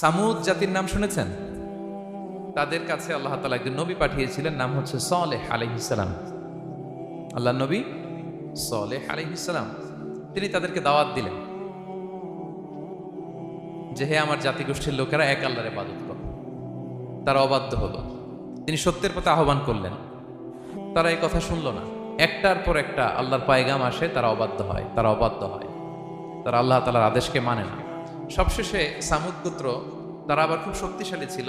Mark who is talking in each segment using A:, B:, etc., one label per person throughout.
A: সামুদ জাতির নাম শুনেছেন? তাদের কাছে আল্লাহ তালা একজন নবী পাঠিয়েছিলেন, নাম হচ্ছে সলেহ আলহিসাম আল্লাহ নবী সলেহ আলহিসাম তিনি তাদেরকে দাওয়াত দিলেন যে, হে আমার জাতিগোষ্ঠীর লোকেরা এক আল্লাহরে ইবাদত করো। তারা অবাধ্য হলো। তিনি সত্যের পথে আহ্বান করলেন, তারা এই কথা শুনলো না। একটার পর একটা আল্লাহর পায়গাম আসে, তারা অবাধ্য হয়, তারা অবাধ্য হয়। তারা আল্লাহ তালার আদেশকে মানে না। সবশেষে সামুদ পুত্র, তারা আবার খুব শক্তিশালী ছিল।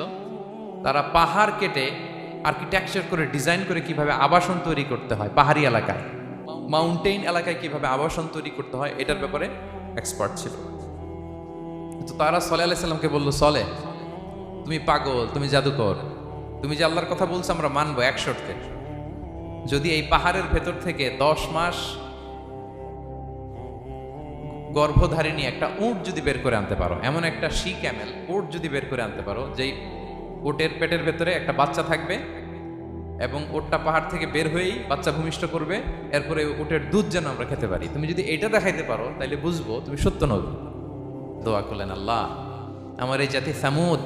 A: তারা পাহাড় কেটে আর্কিটেকচার করে ডিজাইন করে কীভাবে আবাসন তৈরি করতে হয় পাহাড়ি এলাকায়। মাউন্টেন এলাকায় কীভাবে আবাসন তৈরি করতে হয় এটার ব্যাপারে এক্সপার্ট ছিল। তো তারা সলে আলাইসাল্লামকে বলল, সলে, তুমি পাগল, তুমি জাদুকর, তুমি যে আল্লাহর কথা বলছো আমরা মানবো এক শর্তে। যদি এই পাহাড়ের ভেতর থেকে দশ মাস গর্ভধারিণী একটা উট যদি বের করে আনতে পারো, এমন একটা শি ক্যামেল উট যদি বের করে আনতে পারো, যেই উটের পেটের ভেতরে একটা বাচ্চা থাকবে এবং ওটটা পাহাড় থেকে বের হয়েই বাচ্চা ভূমিষ্ঠ করবে, এরপরে উটের দুধ যেন আমরা খেতে পারি। তুমি যদি এটা দেখাইতে পারো তাহলে বুঝব তুমি সত্য নবী দোয়া করলেন আল্লাহ। আমার এই জাতি সামুদ,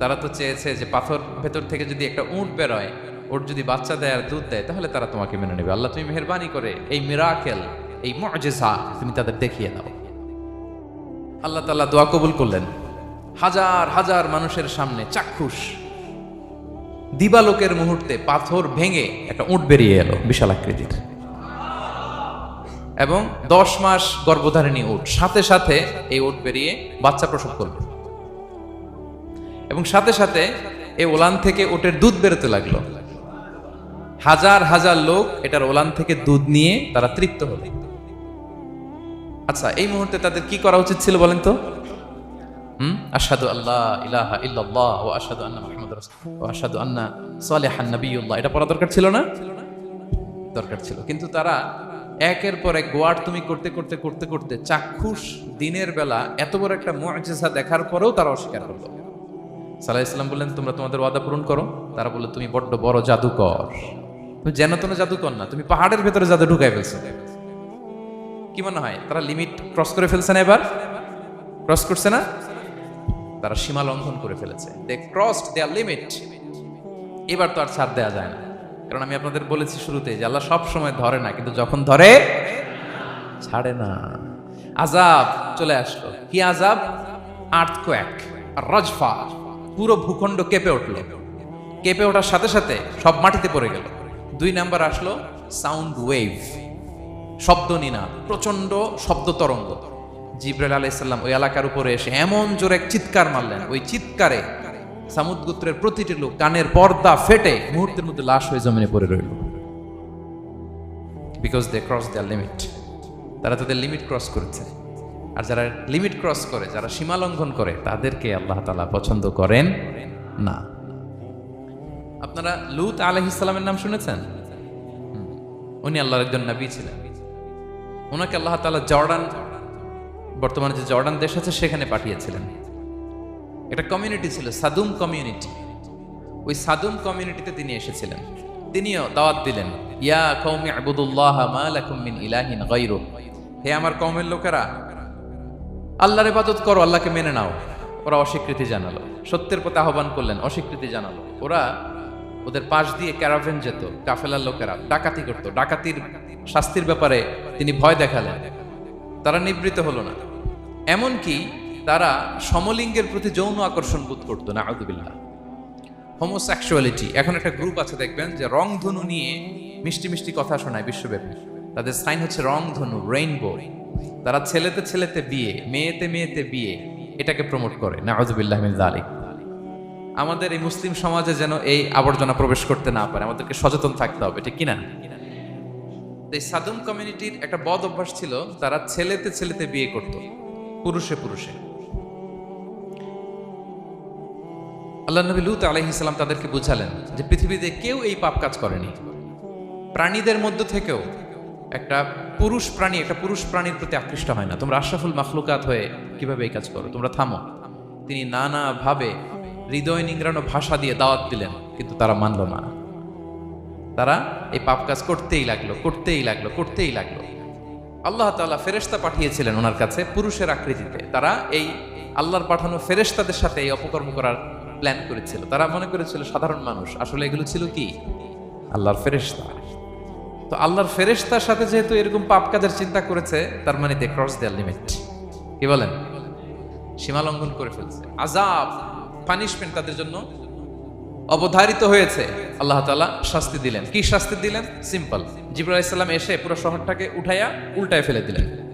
A: তারা তো চেয়েছে যে পাথর ভেতর থেকে যদি একটা উঁট বেরোয় ওর যদি বাচ্চা দেয় আর দুধ দেয়, তাহলে তারা তোমাকে মেনে নেবে। আল্লাহ তুমি মেহরবানি করে এই মিরাকেল এই মজেসা তুমি তাদের দেখিয়ে দাও। আল্লাহ তাল্লাহ দোয়া কবুল করলেন। হাজার হাজার মানুষের সামনে চাক্ষুষ। দিবালোকের মুহূর্তে পাথর ভেঙে একটা উঁট বেরিয়ে এলো বিশাল আকৃতির। এবং দশ মাস গর্ভধারিণী উট, সাথে সাথে এই উট বেরিয়ে বাচ্চা প্রসব করবে এবং সাথে সাথে এই ওলান থেকে ওটের দুধ বেরোতে লাগল। হাজার হাজার লোক এটার ওলান থেকে দুধ নিয়ে তারা তৃপ্ত হলো। আচ্ছা এই মুহূর্তে তাদের কি করা উচিত ছিল বলেন তো? হুম? আশহাদু আল্লাহ ইলাহা ইল্লাল্লাহ ও আশহাদু আন্না মুহাম্মাদুর রাসূল ও আশহাদু আন্না সালিহান নাবিয়্যুল্লাহ এটা পড়া দরকার ছিল না? দরকার ছিল। কিন্তু তারা একের পর এক গোয়ার তুমি করতে করতে করতে করতে চাক্ষুষ দিনের বেলা এত বড় একটা মুআজিজা দেখার পরেও তারা অস্বীকার করল। সাল্লাহ ইসলাম বললেন, তোমরা তোমাদের ওয়াদা পূরণ করো। তারা বলল, তুমি বড্ড বড় জাদুকর। তুমি যেন তেন জাদুকর না, তুমি পাহাড়ের ভেতরে জাদু ঢুকাই ফেলছো। কি মনে হয়? তারা লিমিট ক্রস করে ফেলছে না এবার? ক্রস করছে না? তারা সীমা লঙ্ঘন করে ফেলেছে। দে ক্রসড দেয়ার লিমিট এবার তো আর ছাড় দেওয়া যায় না। কারণ আমি আপনাদের বলেছি শুরুতে যে আল্লাহ সব সময় ধরে না, কিন্তু যখন ধরে, ছাড়ে না। আজাব চলে আসলো। কি আজাব আর্থকোয়াক রজফা পুরো ভূখণ্ড কেঁপে উঠল। কেঁপে ওঠার সাথে সাথে সব মাটিতে পড়ে গেল। দুই নাম্বার আসলো সাউন্ড ওয়েভ শব্দ নিনাদ প্রচণ্ড শব্দ তরঙ্গ জিব্রাইল আলাইসাল্লাম ওই এলাকার উপরে এসে এমন জোরে এক চিৎকার মারলেন। ওই চিৎকারে সামুদ্গুত্রের প্রতিটি লোক কানের পর্দা ফেটে মুহূর্তের মধ্যে লাশ হয়ে জমিনে পড়ে রইল। Because they cross their limit তারা তাদের লিমিট ক্রস করেছে। আর যারা লিমিট ক্রস করে, যারা সীমা লঙ্ঘন করে, তাদেরকে আল্লাহ তালা পছন্দ করেন না। আপনারা লুত আলহিসাল্লামের নাম শুনেছেন? উনি আল্লাহর একজন নবী ছিলেন। ওনাকে আল্লাহ তালা জর্ডান, বর্তমানে যে জর্ডান দেশ আছে সেখানে পাঠিয়েছিলেন। একটা কমিউনিটি ছিল, সাদুম কমিউনিটি ওই সাদুম কমিউনিটিতে তিনি এসেছিলেন। তিনিও দাওয়াত দিলেন, ইয়া কৌমি আবুদুল্লাহ মা লাকুম মিন ইলাহিন গায়রু। হে আমার কওমের লোকেরা, আল্লাহর ইবাদত করো, আল্লাহকে মেনে নাও। ওরা অস্বীকৃতি জানালো, সত্যের পথে আহ্বান করলেন, অস্বীকৃতি জানালো। ওরা ওদের পাশ দিয়ে ক্যারাভেন যেত, কাফেলার লোকেরা, ডাকাতি করত। ডাকাতির শাস্তির ব্যাপারে তিনি ভয় দেখালেন। তারা নিবৃত হলো না। এমনকি তারা সমলিঙ্গের প্রতি যৌন আকর্ষণ বোধ করতো না আউদুবিল্লাহ হোমোসেক্সুয়ালিটি। এখন একটা গ্রুপ আছে, দেখবেন, যে রংধনু নিয়ে মিষ্টি মিষ্টি কথা শোনায় বিশ্বব্যাপী। তাদের সাইন হচ্ছে রংধনু, রেইনবো। তারা ছেলেতে ছেলেতে বিয়ে, মেয়েতে মেয়েতে বিয়ে, এটাকে প্রমোট করে নাউজুবিল্লাহ মিন জালিক আমাদের এই মুসলিম সমাজে যেন এই আবর্জনা প্রবেশ করতে না পারে, আমাদেরকে সচেতন থাকতে হবে, ঠিক কিনা? এই সাদুম কমিউনিটির একটা বদ অভ্যাস ছিল, তারা ছেলেতে ছেলেতে বিয়ে করত, পুরুষে পুরুষে। আল্লাহ নবী লুত আলহিসাল্লাম তাদেরকে বুঝালেন যে পৃথিবীতে কেউ এই পাপ কাজ করেনি। প্রাণীদের মধ্য থেকেও একটা পুরুষ প্রাণী, একটা পুরুষ প্রাণীর প্রতি আকৃষ্ট হয় না। তোমরা আশরাফুল মাখলুকাত হয়ে কীভাবে এই কাজ করো? তোমরা থামো। তিনি নানা ভাবে হৃদয় নিংড়ানো ভাষা দিয়ে দাওয়াত দিলেন, কিন্তু তারা মানল না। তারা এই পাপ কাজ করতেই লাগল করতেই লাগল করতেই লাগল। আল্লাহ তাআলা ফেরেশতা পাঠিয়েছিলেন ওনার কাছে পুরুষের আকৃতিতে। তারা এই আল্লাহর পাঠানো ফেরেশতাদের সাথে এই অপকর্ম করার প্ল্যান করেছিল। তারা মনে করেছিল, সাধারণ মানুষ, আসলে এগুলো ছিল কি? আল্লাহর ফেরেশতা। তো আল্লাহর ফেরেশতার সাথে যেহেতু এরকম পাপ কাজের চিন্তা করেছে, তার মানে দে ক্রস দেয়ার লিমিট কি বলেন? সীমা লঙ্ঘন করে ফেলছে। আজাব পানিশমেন্ট তাদের জন্য অবধারিত হয়েছে। আল্লাহ তালা শাস্তি দিলেন। কি শাস্তি দিলেন? সিম্পল ইসলাম এসে পুরো শহরটাকে উঠাইয়া উল্টায় ফেলে দিলেন।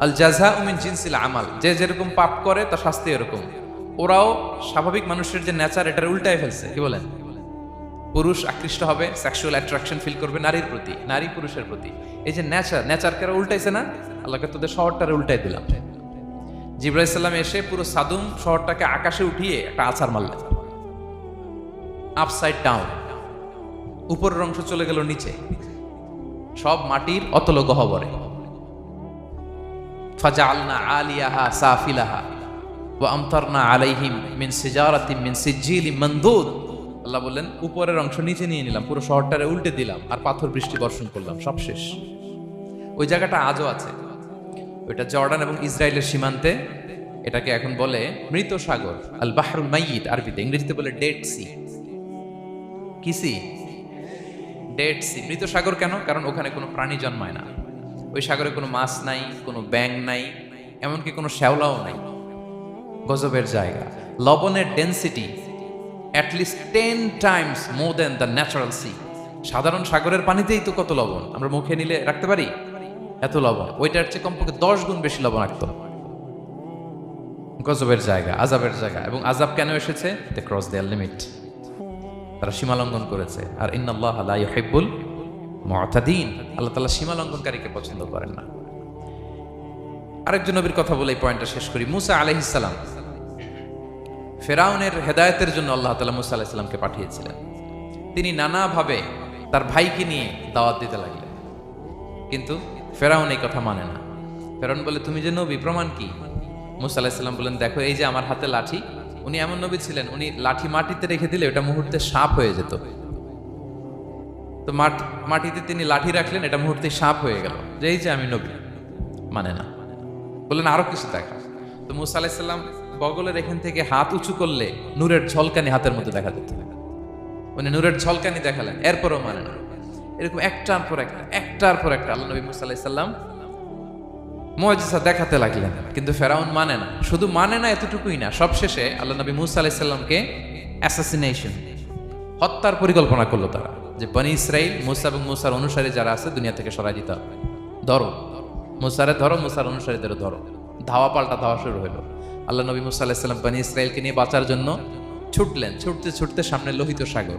A: আল জাজা উমিন জিনসিল আমাল। যে যেরকম পাপ করে, তার শাস্তি এরকম। ওরাও স্বাভাবিক মানুষের যে নেচার, এটার উল্টায় ফেলছে। কি বলেন? পুরুষ আকৃষ্ট হবে সেক্সুয়াল অ্যাট্রাকশন ফিল করবে নারীর প্রতি, নারী পুরুষের প্রতি। এই যে নেচার, নেচারকে উল্টাইছে না? আল্লাহকে তোদের শহরটারে উল্টাই দিলাম। জিব্রাহ ইসলাম এসে পুরো সাদুম শহরটাকে আকাশে উঠিয়ে একটা আছাড় মারলেন। আপসাইড ডাউন উপরের অংশ চলে গেল নিচে। সব মাটির অতল গহবরে ফাজালনা আলিয়াহা সাফিলাহা ওয়া আমতারনা আলাইহিম মিন সিজারাতিন মিন সিজিলিম মানদুদ। আল্লাহ বললেন, উপরের অংশ নিচে নিয়ে নিলাম, পুরো শহরটারে উল্টে দিলাম আর পাথর বৃষ্টি বর্ষণ করলাম, সব শেষ। ওই জায়গাটা আজও আছে। ওইটা জর্ডান এবং ইসরায়েলের সীমান্তে, এটাকে এখন বলে মৃত সাগর আল বাহরুল মাইয়িত আরবিতে, ইংরেজিতে বলে ডেড সি কি সি ডেড সি মৃত সাগর কেন? কারণ ওখানে কোনো প্রাণী জন্মায় না। ওই সাগরে কোনো মাছ নাই, কোনো ব্যাং নাই, এমনকি কোনো শ্যাওলাও নাই। গজবের জায়গা। লবণের density at least ten times more than the natural sea সাধারণ সাগরের পানিতেই তো কত লবণ। আমরা মুখে নিলে রাখতে পারি? এত লবণ। ওইটার চেয়ে কমপক্ষে দশ গুণ বেশি লবণ রাখতো গজবের জায়গা আজাবের জায়গা। এবং আজাব কেন এসেছে? দে ক্রস দেয়ার লিমিট তারা সীমা লঙ্ঘন করেছে। আর ইন্নাল্লাহ লা ইউহিব্বুল মুআতাদিন আল্লাহ তাআলা সীমা লঙ্ঘনকারীকে পছন্দ করেন না। আরেকজন নবীর কথা বলে এই পয়েন্টটা শেষ করি। মুসা আলাইহিস সালাম। ফেরাউনের হেদায়েতের জন্য আল্লাহ তাআলা মুসা আলাইহিস সালামকে পাঠিয়েছিলেন। তিনি নানাভাবে তার ভাইকে নিয়ে দাওয়াত দিতে লাগলেন। কিন্তু ফেরাউন এই কথা মানে না। ফেরাউন বলে, তুমি যে নবী, প্রমাণ কি? মুসা আলাইহিস বলেন, দেখো, এই যে আমার হাতে লাঠি, উনি এমন নবী ছিলেন, উনি লাঠি মাটিতে রেখে দিলে ওটা মুহূর্তে সাপ হয়ে যেত। তো মাট- মাটিতে তিনি লাঠি রাখলেন, এটা মুহূর্তে সাপ হয়ে গেল। যে এই যে আমি নবী মানে না। বললেন আরও কিছু দেখা। তো মুসা আলাইসাল্লাম বগলের এখান থেকে হাত উঁচু করলে নূরের ঝলকানি হাতের মধ্যে দেখা যেত উনি নূরের ঝলকানি দেখালেন, এরপরও মানে না। এরকম একটার পর একটা, একটার পর একটা আল্লাহ নবী মুসা আলাইসাল্লাম মজিসা দেখাতে লাগলেন। কিন্তু ফেরাউন মানে না, শুধু মানে না, এতটুকুই না। সবশেষে আল্লাহ নবী মুসা আলাইসাল্লামকে অ্যাসাসিনেশন হত্যার পরিকল্পনা করল তারা যে বনি ইসরাইল, মুসা এবং মুসার অনুসারী যারা আছে, দুনিয়া থেকে সরাই দিতে হবে। ধরো, মুসারে ধরো, মুসার অনুসারীদেরও ধরো। ধাওয়া পাল্টা ধাওয়া শুরু হলো। আল্লাহ নবী মুসা আলাইসাল্লাম বনি ইসরায়েলকে নিয়ে বাঁচার জন্য ছুটলেন, ছুটতে ছুটতে সামনে লোহিত সাগর।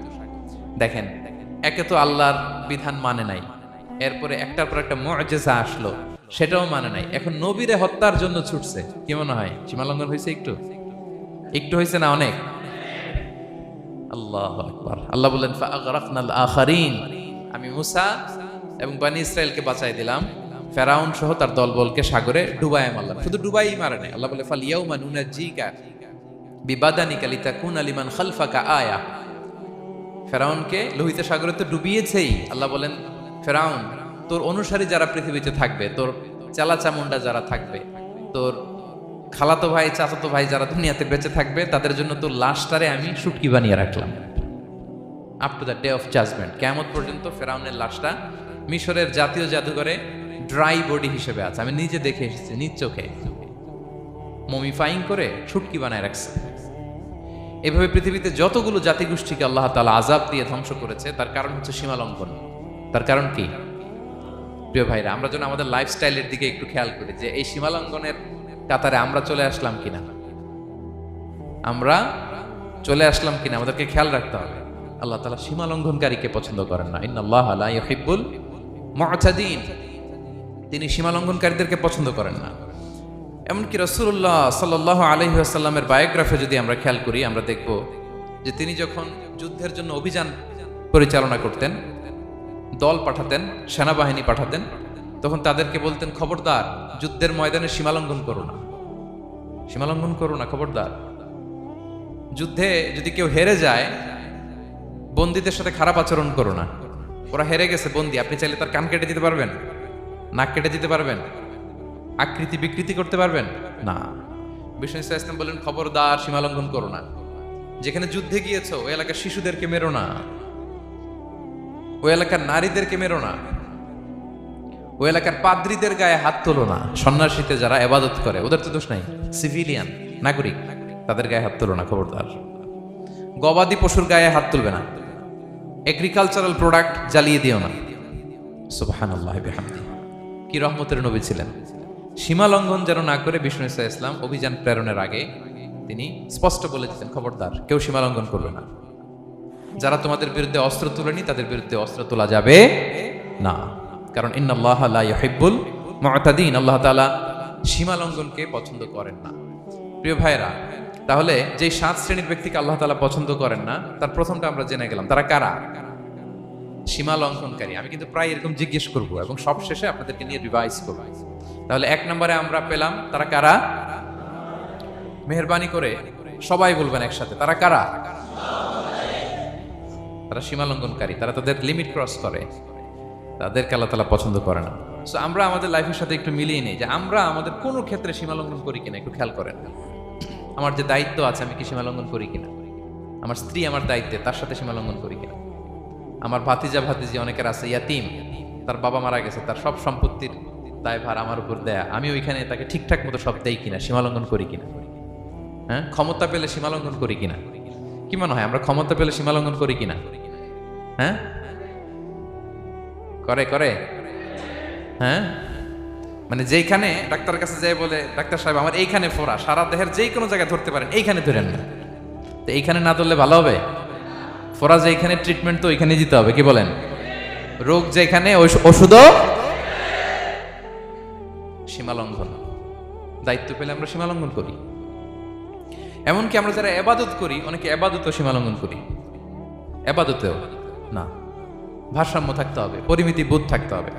A: দেখেন একে তো আল্লাহর বিধান মানে নাই। এরপরে একটার পর একটা মজেজা আসলো, সেটাও মানে নাই। এখন নবীরে হত্যার জন্য ছুটছে, কি মনে হয়? সীমালঙ্ঘন হয়েছে একটু? একটু হয়েছে না অনেক? আল্লাহ আকবার। আল্লাহ বললেন ফাগরাকনাল আখারিন আমি মুসা এবং বানি ইসরায়েলকে বাঁচাই দিলাম। ফেরাউন সহ তার দলবলকে সাগরে ডুবাই মারলাম। শুধু ডুবাই মারে নাই। আল্লাহ বলে ফাল ইয়াউমা নুনাজ্জিকা বিবাদানিকা লিতাকুন আলিমান খালফাকা আয়া। ফেরাউনকে লোহিত সাগরে তো ডুবিয়েছেই। আল্লাহ বলেন, ফেরাউন, তোর অনুসারী যারা পৃথিবীতে থাকবে, তোর চালা চামুন্ডা যারা থাকবে, তোর খালাতো ভাই, চাচাতো ভাই যারা দুনিয়াতে বেঁচে থাকবে, তাদের জন্য তোর লাশটারে আমি শুটকি বানিয়ে রাখলাম। Up to the day of judgement কেমন পর্যন্ত ফেরাউনের লাশটা মিশরের জাতীয় জাদুঘরে ড্রাই বডি হিসেবে আছে। আমি নিজে দেখে এসেছি, নিজ চোখে। মমিফাইং করে শুটকি বানায় রাখছে। এভাবে পৃথিবীতে যতগুলো জাতিগোষ্ঠীকে আল্লাহ তালা আজাব দিয়ে ধ্বংস করেছে, তার কারণ হচ্ছে সীমা লঙ্ঘন তার কারণ কি? প্রিয় ভাইরা, আমরা যেন আমাদের লাইফস্টাইলের দিকে একটু খেয়াল করি যে এই সীমা লঙ্ঘনের কাতারে আমরা চলে আসলাম কিনা? আমরা চলে আসলাম কিনা? আমাদেরকে খেয়াল রাখতে হবে। আল্লাহ তালা সীমা লঙ্ঘনকারীকে পছন্দ করেন না। ইন্নাল্লাহ লা ইউহিব্বুল মুআতাদিন তিনি সীমা লঙ্ঘনকারীদেরকে পছন্দ করেন না। এমনকি রসুল্লাহ সাল্লাহ আলহি আসাল্লামের বায়োগ্রাফি যদি আমরা খেয়াল করি, আমরা দেখব যে তিনি যখন যুদ্ধের জন্য অভিযান পরিচালনা করতেন, দল পাঠাতেন, সেনাবাহিনী পাঠাতেন, তখন তাদেরকে বলতেন, খবরদার, যুদ্ধের ময়দানে সীমালঙ্ঘন করো না। সীমালঙ্ঘন করো না, খবরদার। যুদ্ধে যদি কেউ হেরে যায়, বন্দীদের সাথে খারাপ আচরণ করো না। ওরা হেরে গেছে, বন্দি। আপনি চাইলে তার কান কেটে দিতে পারবেন, নাক কেটে দিতে পারবেন। আকৃতি বিকৃতি করতে পারবেন? না। বিষ্ণু ইসা ইসলাম বললেন খবরদার সীমা লঙ্ঘন করো না। যেখানে যুদ্ধে গিয়েছো ওই এলাকার শিশুদেরকে মেরো না। ওই এলাকার নারীদেরকে মেরো না। ওই এলাকার পাদ্রীদের গায়ে হাত তোলো না। সন্ন্যাসীতে যারা এবাদত করে ওদের তো দোষ নাই। সিভিলিয়ান নাগরিক তাদের গায়ে হাত তোলো না খবরদার। গবাদি পশুর গায়ে হাত তুলবে না। এগ্রিকালচারাল প্রোডাক্ট জ্বালিয়ে দিও না। সুবাহান আল্লাহ কি রহমতের নবী ছিলেন। সীমা লঙ্ঘন যেন না করে বিষ্ণু ইসা ইসলাম অভিযান প্রেরণের আগে তিনি স্পষ্ট বলে দিতেন, খবরদার, কেউ সীমা লঙ্ঘন করবে না। যারা তোমাদের বিরুদ্ধে অস্ত্র তুলেনি, তাদের বিরুদ্ধে অস্ত্র তোলা যাবে না। কারণ ইন্নাল্লাহ লা ইউহিব্বুল মুতাদিন, আল্লাহ তালা সীমা লঙ্ঘনকে পছন্দ করেন না। প্রিয় ভাইরা তাহলে যে সাত শ্রেণির ব্যক্তিকে আল্লাহ তালা পছন্দ করেন না, তার প্রথমটা আমরা জেনে গেলাম। তারা কারা? সীমা লঙ্ঘনকারী আমি কিন্তু প্রায় এরকম জিজ্ঞেস করব এবং সবশেষে আপনাদেরকে নিয়ে রিভাইজ করব। তাহলে এক নম্বরে আমরা পেলাম, তারা কারা? মেহরবানি করে সবাই বলবেন একসাথে, তারা কারা? তারা সীমা লঙ্ঘনকারী, তারা তাদের লিমিট ক্রস করে। তাদেরকে আল্লাহ তালা পছন্দ করে না। সো আমরা আমাদের লাইফের সাথে একটু মিলিয়ে নিই যে আমরা আমাদের কোনো ক্ষেত্রে সীমা লঙ্ঘন করি কিনা, একটু খেয়াল করেন। আমার যে দায়িত্ব আছে, আমি কি সীমা লঙ্ঘন করি কিনা? আমার স্ত্রী আমার দায়িত্বে, তার সাথে সীমা লঙ্ঘন করি কিনা? আমার ভাতিজা ভাতিজি অনেকের আছে, ইয়াতিম, তার বাবা মারা গেছে, তার সব সম্পত্তির দায়ভার আমার উপর দেয়া। আমি ওইখানে তাকে ঠিকঠাক মতো সব দেই কিনা, সীমালঙ্ঘন করি কিনা? হ্যাঁ? ক্ষমতা পেলে সীমালঙ্ঘন করি কিনা? কি মনে হয়, আমরা ক্ষমতা পেলে সীমালঙ্ঘন করি কিনা? হ্যাঁ? করে করে। হ্যাঁ? মানে যেইখানে ডাক্তারের কাছে যাই বলে, ডাক্তার সাহেব, আমার এইখানে ফোড়া, সারা দেহের যেই কোনো জায়গায় ধরতে পারেন, এইখানে ধরেন না। তো এইখানে না ধরলে ভালো হবে? ফোরা যেখানে ট্রিটমেন্ট তো ওইখানে দিতে হবে, কি বলেন? রোগ যেখানে ওষুধও সীমালঙ্ঘন দায়িত্ব পেলে আমরা সীমালঙ্ঘন করি। এমনকি আমরা যারা এবাদত করি, অনেকে এবাদতও সীমালঙ্ঘন করি। এবাদতেও না। ভারসাম্য থাকতে হবে, পরিমিতি বোধ থাকতে হবে।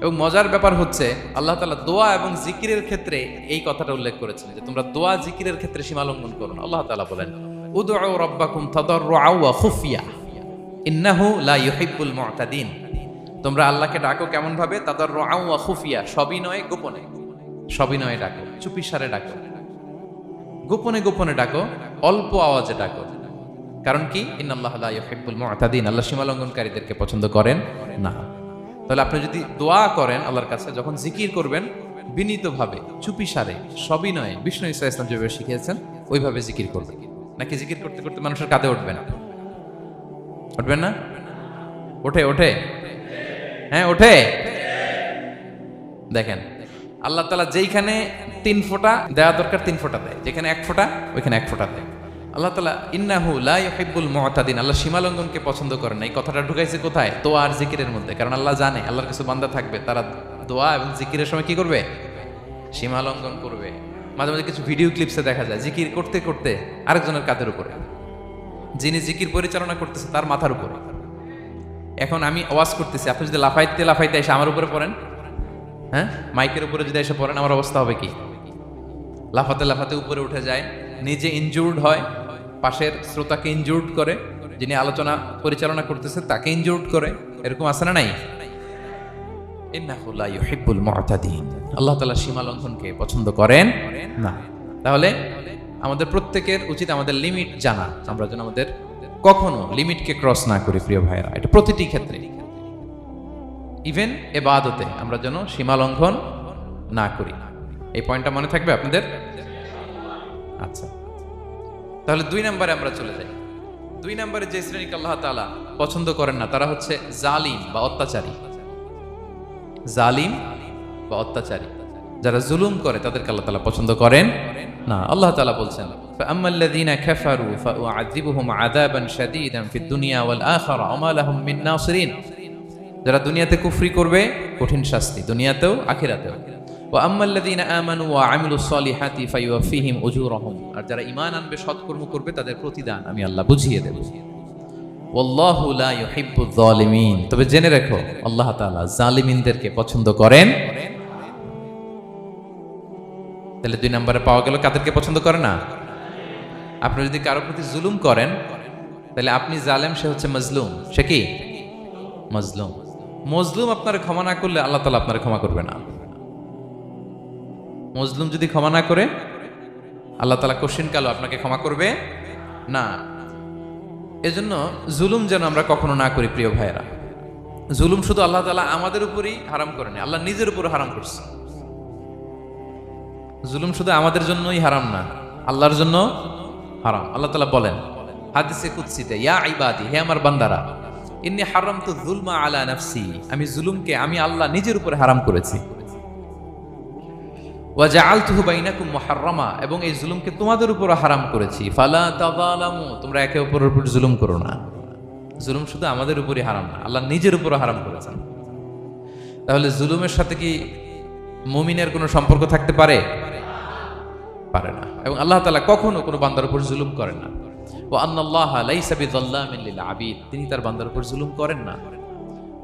A: এবং মজার ব্যাপার হচ্ছে, আল্লাহ তাআলা দোয়া এবং জিকিরের ক্ষেত্রে এই কথাটা উল্লেখ করেছেন যে, তোমরা দোয়া জিকিরের ক্ষেত্রে সীমালঙ্ঘন করো না। আল্লাহ তালা বলেন, উদউ রাব্বাকুম তাদাররুআ খুফিয়া। ইন্নাহু লা ইউহিব্বুল মুতাদিন। তোমরা আল্লাহকে ডাকো কেমন ভাবে তাদাররুআ ওয়া খুফিয়া। সবিনয়ে গোপনে। সবিনয়ে ডাকো। চুপিসারে ডাকো। গোপনে গোপনে ডাকো, অল্প আওয়াজে ডাকো। কারণ কি? ইন্নাল্লাহ লা ইউহিব্বুল মুতাদিন। আল্লাহ সীমালঙ্ঘনকারীদেরকে পছন্দ করেন না। তাহলে আপনি যদি দোয়া করেন আল্লাহর কাছে, যখন জিকির করবেন, বিনীতভাবে চুপিসারে সবিনয়ে বিষ্ণু ইসা ইসলাম যেভাবে শিখিয়েছেন, ওইভাবে জিকির করবেন। নাকি জিকির করতে করতে মানুষের কাঁধে উঠবে না? উঠবেন না? ওঠে ওঠে হ্যাঁ ওঠে দেখেন আল্লাহ তালা যেইখানে তিন ফোঁটা দেওয়া দরকার তিন ফোঁটা দেয়। যেখানে এক ফোঁটা, ওইখানে এক ফোঁটা দেয়। আল্লাহ তালা ইন্নাহু লা ইউহিব্বুল মুতাদিন, আল্লাহ সীমালঙ্ঘনকে পছন্দ করেন এই কথাটা ঢুকাইছে কোথায়? তো আর জিকিরের মধ্যে। কারণ আল্লাহ জানে, আল্লাহর কিছু বান্দা থাকবে, তারা দোয়া এবং জিকিরের সময় কি করবে? সীমালঙ্ঘন করবে। মাঝে মাঝে কিছু ভিডিও ক্লিপসে দেখা যায়, জিকির করতে করতে আরেকজনের কাঁধের উপরে। যিনি জিকির পরিচালনা করতেছে, তার মাথার উপরে। এখন আমি ওয়াজ করতেছি, আপনি যদি লাফাইতে লাফাইতে এসে আমার উপরে পড়েন হ্যাঁ? মাইকের উপরে যদি এসে পড়েন, আমার অবস্থা হবে কি? লাফাতে লাফাতে উপরে উঠে যায়, নিজে ইনজুর্ড হয়, পাশের শ্রোতাকে ইনজুর্ড করে, যিনি আলোচনা পরিচালনা করতেছে, তাকে ইনজুর্ড করে, এরকম আছে না নাই? আল্লাহ তাআলা সীমা লঙ্ঘনকে পছন্দ করেন? না। তাহলে আমাদের প্রত্যেকের উচিত আমাদের লিমিট জানা। আমরা যেন আমাদের কখনো লিমিটকে ক্রস না করি, প্রিয় ভাইয়েরা। এটা প্রতিটি ক্ষেত্রে। ইভেন এবাদতে আমরা যেন সীমা লঙ্ঘন না করি এই পয়েন্টটা মনে থাকবে আপনাদের আচ্ছা তাহলে দুই নম্বরে আমরা চলে যাই দুই নম্বরে যে শ্রেণীকে আল্লাহ তাআলা পছন্দ করেন না তারা হচ্ছে জালিম বা অত্যাচারী জালিম বা অত্যাচারী যারা জুলুম করে তাদেরকে আল্লাহ তাআলা পছন্দ করেন না আল্লাহ তাআলা বলছেন فأما الذين كفروا فأعذبهم عذابا شديدا في الدنيا والآخرة وما لهم من ناصرين যারা দুনিয়াতে কুফরি করবে, কঠিন শাস্তি, দুনিয়াতেও, আখিরাতেও। ও আম্মাল্লাযীনা আমানু ওয়া আমিলুস সলিহাতি ফায়ুওয়াফিহিম উজুরহুম। আর যারা ঈমান আনবে, সৎকর্ম করবে, তাদের প্রতিদান আমি আল্লাহ বুঝিয়ে দেব। ওয়াল্লাহু লা ইউহিব্বুয যালিমিন তবে জেনে রেখো, আল্লাহ তাআলা জালিমিনদেরকে পছন্দ করেন। তাহলে দুই নম্বরে পাওয়া গেল, কাদেরকে পছন্দ করে না? আপনি যদি কারও প্রতি জুলুম করেন, তাহলে আপনি জালেম, সে হচ্ছে মজলুম। সে কি? মজলুম। মজলুম আপনার ক্ষমা না করলে আল্লাহ তালা আপনার ক্ষমা করবে না। মজলুম যদি ক্ষমা না করে, আল্লাহ তালা কোশ্চিন কালো আপনাকে ক্ষমা করবে না। এজন্য জুলুম যেন আমরা কখনো না করি, প্রিয় ভাইয়েরা। জুলুম শুধু আল্লাহ তালা আমাদের উপরই হারাম করেনি আল্লাহ নিজের উপর হারাম করছে। জুলুম শুধু আমাদের জন্যই হারাম না, আল্লাহর জন্য হারাম। আল্লাহ তালা বলেন, হাদিসে কুৎসিতে ইয়া ইবাদি, হে আমার বান্দারা ইন্নি হারাম তো জুলমা আলা নাফসি, আমি জুলুমকে আমি আল্লাহ নিজের উপরে হারাম করেছি। ওয়াজা আলতুহু বাইনাকুম এবং এই জুলুমকে তোমাদের উপর হারাম করেছি। ফালা তাযালামু, তোমরা একে অপরের উপর জুলুম করো না। জুলুম শুধু আমাদের উপরই হারাম না, আল্লাহ নিজের উপর হারাম করেছেন। তাহলে জুলুমের সাথে কি মুমিনের কোনো সম্পর্ক থাকতে পারে? পারে না। এবং আল্লাহ তাআলা কখনো কোনো বান্দার উপর জুলুম করেন না। ও আন্নাল্লাহ লাইসা বিযাল্লামিন আবিদ। তিনি তার বান্দার উপর জুলুম করেন না।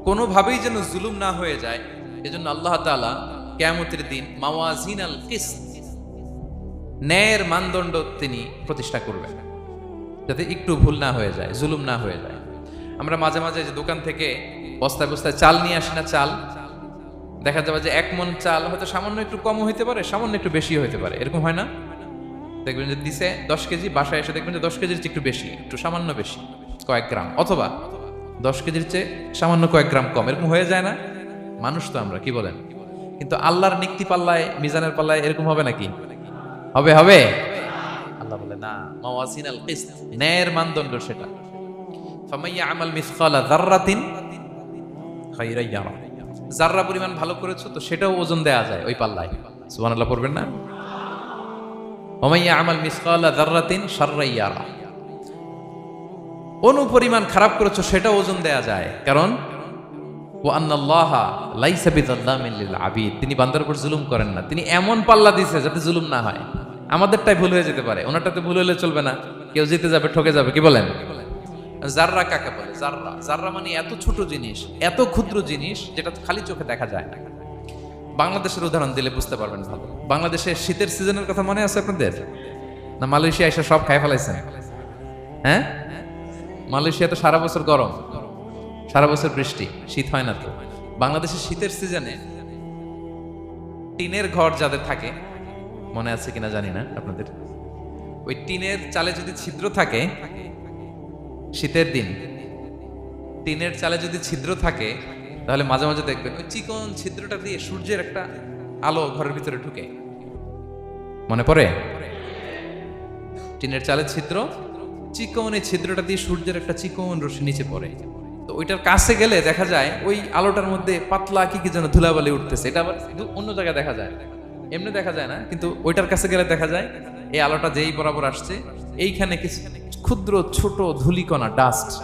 A: কোনোভাবেই যেন জুলুম না হয়ে যায়, এজন্য আল্লাহ তাআলা কিয়ামতের দিন মাওয়াজিন আল কিসত ন্যায়ের মানদণ্ড তিনি প্রতিষ্ঠা করবেন, যাতে একটু ভুল না হয়ে যায়, জুলুম না হয়ে যায়। আমরা মাঝে মাঝে যে দোকান থেকে বস্তায় বস্তায় চাল নিয়ে আসি না চাল, দেখা যাবে যে এক মন চাল হয়তো সামান্য একটু কম হইতে পারে, সামান্য একটু বেশি হইতে পারে। এরকম হয় না? দেখবেন যে দিছে দশ কেজি বাসায় এসে দেখবেন যে দশ কেজির চেয়ে একটু বেশি একটু সামান্য বেশি কয়েক গ্রাম। অথবা দশ কেজির চেয়ে সামান্য কয়েক গ্রাম কম এরকম হয়ে যায় না? মানুষ তো আমরা কি বলেন? কিন্তু আল্লাহর নিক্তি পাল্লায় মিজানের পাল্লায় এরকম হবে নাকি? হবে হবে? আল্লাহ বলে না আল কিসত। ন্যায়ের মানদণ্ড সেটা। ফামাইয়া আমাল মিসকালা যাররাতিন খাইরা ইয়ারা যাররা পরিমাণ ভালো করেছ তো সেটাও ওজন দেয়া যায় ওই পাল্লায়। সুবহানাল্লাহ পড়বেন না? ওমাইয়া আমাল মিসকালা যাররাতিন শাররা ইয়ারা। অনু খারাপ করেছ সেটা ওজন দেয়া যায়। কারণ ও আবিদ। তিনি বান্দার উপর জুলুম করেন না। তিনি এমন পাল্লা দিয়েছে যাতে জুলুম না হয়। আমাদেরটাই ভুল হয়ে যেতে পারে। ওনারটাতে ভুল হলে চলবে না। কেউ জিতে যাবে, ঠকে যাবে। কি বলেন? জাররা কাকে বলে? জাররা। জাররা মানে এত ছোট জিনিস, এত ক্ষুদ্র জিনিস যেটা খালি চোখে দেখা যায় না। বাংলাদেশের উদাহরণ দিলে বুঝতে পারবেন ভালো বাংলাদেশের শীতের সিজনের কথা মনে আছে আপনাদের? না, মালয়েশিয়া এসে সব খাই ফেলাইছেন হ্যাঁ? মালয়েশিয়া তো সারা বছর গরম। সারা বছর বৃষ্টি। শীত হয় না তো। বাংলাদেশের শীতের সিজনে টিনের ঘর যাদের থাকে, মনে আছে কিনা জানি না আপনাদের? ওই টিনের চালে যদি ছিদ্র থাকে, শীতের দিন, টিনের চালে যদি ছিদ্র থাকে তাহলে মাঝে মাঝে দেখবেন ওই চিকন ছিদ্রটা দিয়ে সূর্যের একটা আলো ঘরের ভিতরে ঢুকে। মনে পড়ে? টিনের চালের ছিদ্র, চিকন এই ছিদ্রটা দিয়ে সূর্যের একটা চিকন রশ্মি নিচে পড়ে। তো ওইটার কাছে গেলে দেখা যায় ওই আলোটার মধ্যে পাতলা কি কি যেন ধুলাবালি উঠতেছে। এটা আবার দু- অন্য জায়গায় দেখা যায়। এমনি দেখা যায় না, কিন্তু ওইটার কাছে গেলে দেখা যায় এই আলোটা যেই বরাবর আসছে, এইখানে কিছু ক্ষুদ্র ছোট ধুলিকণা, ডাস্ট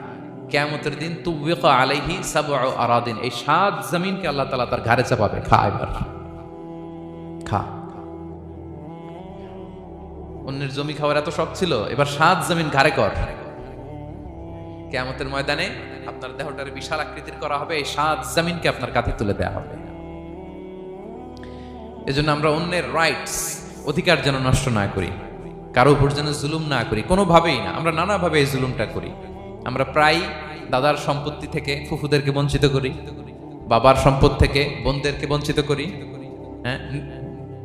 A: কেয়ামতের দিন তুবিকা আলাইহি সাবউ আরাদিন। এই সাত জমিনকে আল্লাহ তাআলা তার ঘাড়ে চাপাবে। খা এবার। খা। অন্যের জমি খাওয়ার এত শখ ছিল, এবার সাত জমিন ঘাড়ে কর। কেয়ামতের ময়দানে আপনার দেহটার বিশাল আকৃতির করা হবে, এই সাত জমিনকে আপনার কাঁধে তুলে দেওয়া হবে। এজন্য আমরা অন্যের রাইটস অধিকার যেন নষ্ট না করি, কারও উপর যেন জুলুম না করি, কোনোভাবেই না, আমরা নানাভাবে এই জুলুমটা করি। আমরা প্রায় দাদার সম্পত্তি থেকে ফুফুদেরকে বঞ্চিত করি, বাবার সম্পদ থেকে বোনদেরকে বঞ্চিত করি হ্যাঁ?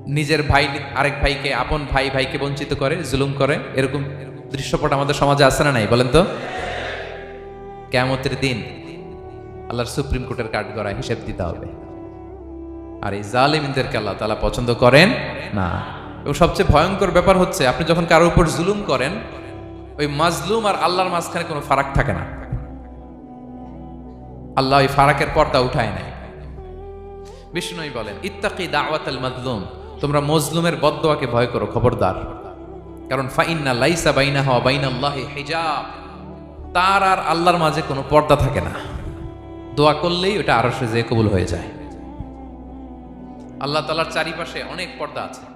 A: নিজের ভাই, আরেক ভাইকে, আপন ভাই, ভাইকে বঞ্চিত করে, জুলুম করে, এরকম দৃশ্যপট আমাদের সমাজে আছে না নাই, বলেন তো? কেমতের দিন আল্লাহর সুপ্রিম কোর্টের কাঠ গড়ায় হিসেব দিতে হবে। আর এই জালিমদেরকে আল্লাহ তালা পছন্দ করেন না। এবং সবচেয়ে ভয়ঙ্কর ব্যাপার হচ্ছে, আপনি যখন কারোর উপর জুলুম করেন ওই মাজলুম আর আল্লাহর মাঝখানে কোনো ফারাক থাকে না। আল্লাহ ওই ফারাকের পর্দা উঠায় নাই বিষ্ণুই বলেন, ইত্তাকি দাওয়াতাল মাজলুম, তোমরা মজলুমের বদদোয়াকে ভয় করো, খবরদার। কারণ ফাইন্না লাইসা বাইনা হওয়া বাইনাল্লাহি হিজাব। তার আর আল্লাহর মাঝে কোনো পর্দা থাকে না। দোয়া করলেই ওটা আরও যে কবুল হয়ে যায়। আল্লাহ তালার চারিপাশে অনেক পর্দা আছে।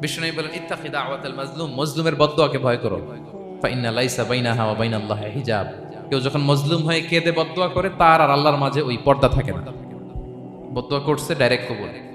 A: বিষ্ণু বলেন ইত্তাকি দাওয়াতাল মাজলুম, মজলুমের বদদোয়াকে ভয় করো। ফাইন্না লাইসা বাইনাহা ওয়া বাইনাল্লাহ হিজাব। কেউ যখন মজলুম হয়ে কেঁদে বদদোয়া করে, তার আর আল্লাহর মাঝে ওই পর্দা থাকে না। বদদোয়া করছে ডাইরেক্ট কবুল।